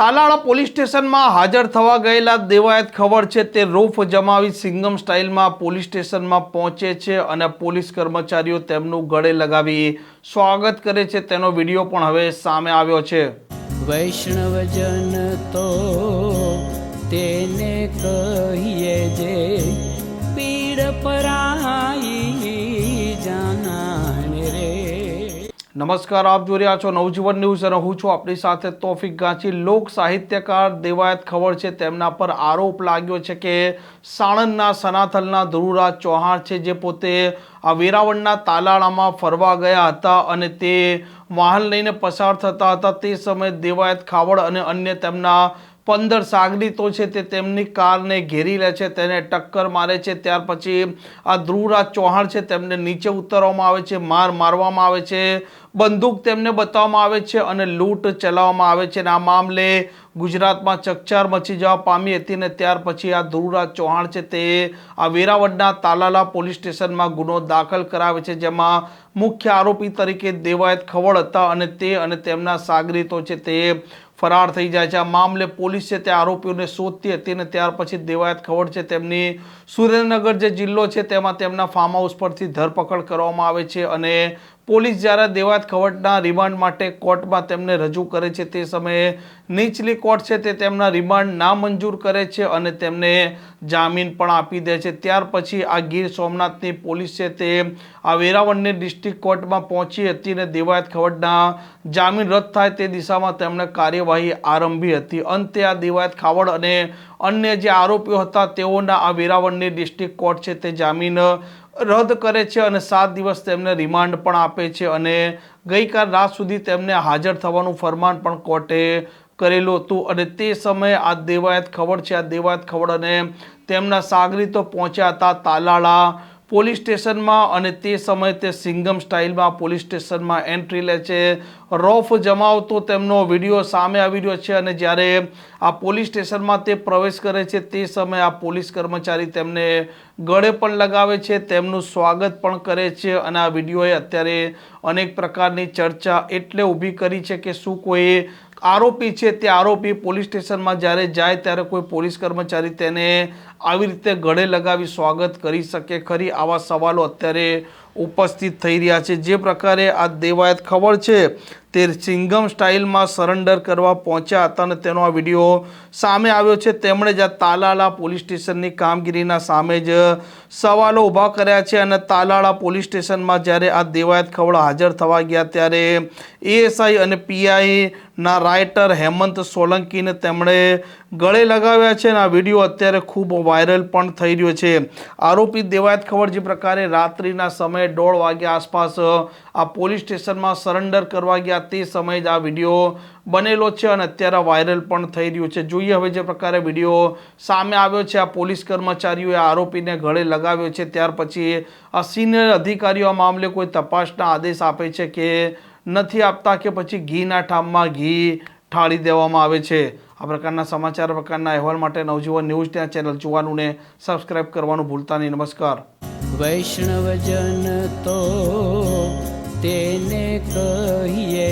Talala police સ્ટેશનમાં હાજર થવા ગયેલા દેવાયત ખબર છે તે રોફ જમાવી સિંગમ સ્ટાઇલમાં પોલીસ સ્ટેશનમાં પહોંચે છે અને પોલીસ કર્મચારીઓ તેમનું ગળે લગાવી સ્વાગત કરે છે. તેનો વીડિયો પણ હવે સામે આવ્યો છે. વૈષ્ણવજન તો તેને કહીએ જે પીડ પરાઈ નમસ્કાર, આપ જોઈ રહ્યા છો નવજીવન ન્યૂઝ અને હું છું આપણી સાથે તોફિક ગાંચી. લોક સાહિત્યકાર દેવાયત ખબર છે, તેમના પર આરોપ લાગ્યો છે કે સાણંદના સનાથલના ધ્રુવરાજ ચૌહાણ છે, જે પોતે આ વેરાવળના તાલાળામાં ફરવા ગયા હતા અને તે વાહન લઈને પસાર થતા હતા. તે સમયે દેવાયત ખાવડ અને અન્ય તેમના પંદર સાગરીતો છે તે તેમની કારને ઘેરી લે છે, તેને ટક્કર મારે છે. ત્યાર પછી આ ધ્રુવરાજ ચૌહાણ છે, તેમને નીચે ઉતારવામાં આવે છે, માર મારવામાં આવે છે, બંદૂક તેમને બતાવવામાં આવે છે અને લૂંટ ચલાવવામાં આવે છે. અને આ મામલે ગુજરાતમાં ચકચાર મચી જવા પામી હતી ને ત્યાર પછી આ ધ્રુવરાજ ચૌહાણ છે તે આ વેરાવળના તાલાલા પોલીસ સ્ટેશનમાં ગુનો દાખલ કરાવે છે, જેમાં મુખ્ય આરોપી તરીકે દેવાયત ખવડ હતા અને તે અને તેમના સાગરીતો છે તે ફરાર થઈ જાય છે. આ મામલે પોલીસ છે તે આરોપીઓને શોધતી હતી અને ત્યાર પછી દેવાયત ખવડ છે તેમની સુરેન્દ્રનગર જે જિલ્લો છે તેમાં તેમના ફાર્મ હાઉસ પરથી ધરપકડ કરવામાં આવે છે અને પોલીસ જ્યારે દેવાત ખવટના રિમાન્ડ માટે કોર્ટમાં તેમને રજૂ કરે છે, તે સમયે નીચલી કોર્ટ છે તે તેમના રિમાન્ડ નામંજૂર કરે છે અને તેમને જામીન પણ આપી દે છે. ત્યાર પછી આ ગીર સોમનાથની પોલીસ છે તે આ વેરાવળની ડિસ્ટ્રિક્ટ કોર્ટમાં પહોંચી હતી અને દેવાયત ખવડના જામીન રદ થાય તે દિશામાં તેમણે કાર્યવાહી આરંભી હતી. અંતે આ દેવાયત ખાવડ અને અન્ય જે આરોપીઓ હતા, તેઓના આ વેરાવળની ડિસ્ટ્રિક્ટ કોર્ટ છે તે જામીન રદ કરે છે અને સાત દિવસ તેમને રિમાન્ડ પણ આપે છે અને ગઈકાલ રાત સુધી તેમને હાજર થવાનું ફરમાન પણ કોર્ટે કરેલું હતું. અને તે સમયે આ દેવાયત ખબર છે, આ દેવાયત ખબર અને તેમના સાગરીતો પહોંચ્યા હતા તાલાળા પોલીસ સ્ટેશનમાં અને તે સમયે તે સિંગમ સ્ટાઇલમાં પોલીસ સ્ટેશનમાં એન્ટ્રી લે છે. રોફ જમાવતો તેમનો વીડિયો સામે આવી રહ્યો છે અને જ્યારે આ પોલીસ સ્ટેશનમાં તે પ્રવેશ કરે છે તે સમયે આ પોલીસ કર્મચારી તેમને ગળે પણ લગાવે છે, તેમનું સ્વાગત પણ કરે છે અને આ વિડીયોએ અત્યારે અનેક પ્રકારની ચર્ચા એટલે ઊભી કરી છે કે શું કોઈ આરોપી છે તે આરોપી પોલીસ સ્ટેશનમાં જ્યારે જાય ત્યારે કોઈ પોલીસ કર્મચારી તેને આવી રીતે ગળે લગાવી સ્વાગત કરી શકે. ખરી આવા સવાલો અત્યારે ઉપસ્થિત થઈ રહ્યા છે. જે પ્રકારે આ દેવાયત ખબર છે તે ચિંગમ સ્ટાઇલમાં સરેન્ડર કરવા પહોંચ્યા હતા અને તેનો આ વીડિયો સામે આવ્યો છે. તેમણે જ આ તાલાળા પોલીસ સ્ટેશનની કામગીરીના સામે જ સવાલો ઊભા કર્યા છે અને તાલાળા પોલીસ સ્ટેશનમાં જ્યારે આ દેવાયત ખવડ હાજર થવા ગયા ત્યારે એએસઆઈ અને પીઆઈના રાઇટર હેમંત સોલંકીને તેમણે ગળે લગાવ્યા છે અને આ વીડિયો અત્યારે ખૂબ વાયરલ પણ થઈ રહ્યો છે. આરોપી દેવાયત ખવડ જે પ્રકારે રાત્રિના સમયે દોઢ વાગ્યા આસપાસ આ પોલીસ સ્ટેશનમાં સરેન્ડર કરવા ગયા તે સમયે જ આ વીડિયો બનેલો છે અને અત્યારે વાયરલ પણ થઈ રહ્યું છે. જોઈએ હવે જે પ્રકારે વીડિયો સામે આવ્યો છે, આ પોલીસ કર્મચારીઓએ આરોપીને ગળે લગાવ્યો છે. ત્યાર પછી આ સિનિયર અધિકારીઓ આ મામલે કોઈ તપાસના આદેશ આપે છે કે નથી આપતા કે પછી ઘીના ઠામમાં ઘી ઠાળી દેવામાં આવે છે. આ પ્રકારના સમાચાર પ્રકારના અહેવાલ માટે નવજીવન ન્યૂઝ ત્યાં ચેનલ જોવાનું ને સબસ્ક્રાઇબ કરવાનું ભૂલતા નહીં. નમસ્કાર. વૈષ્ણવજન તો તેને કહીએ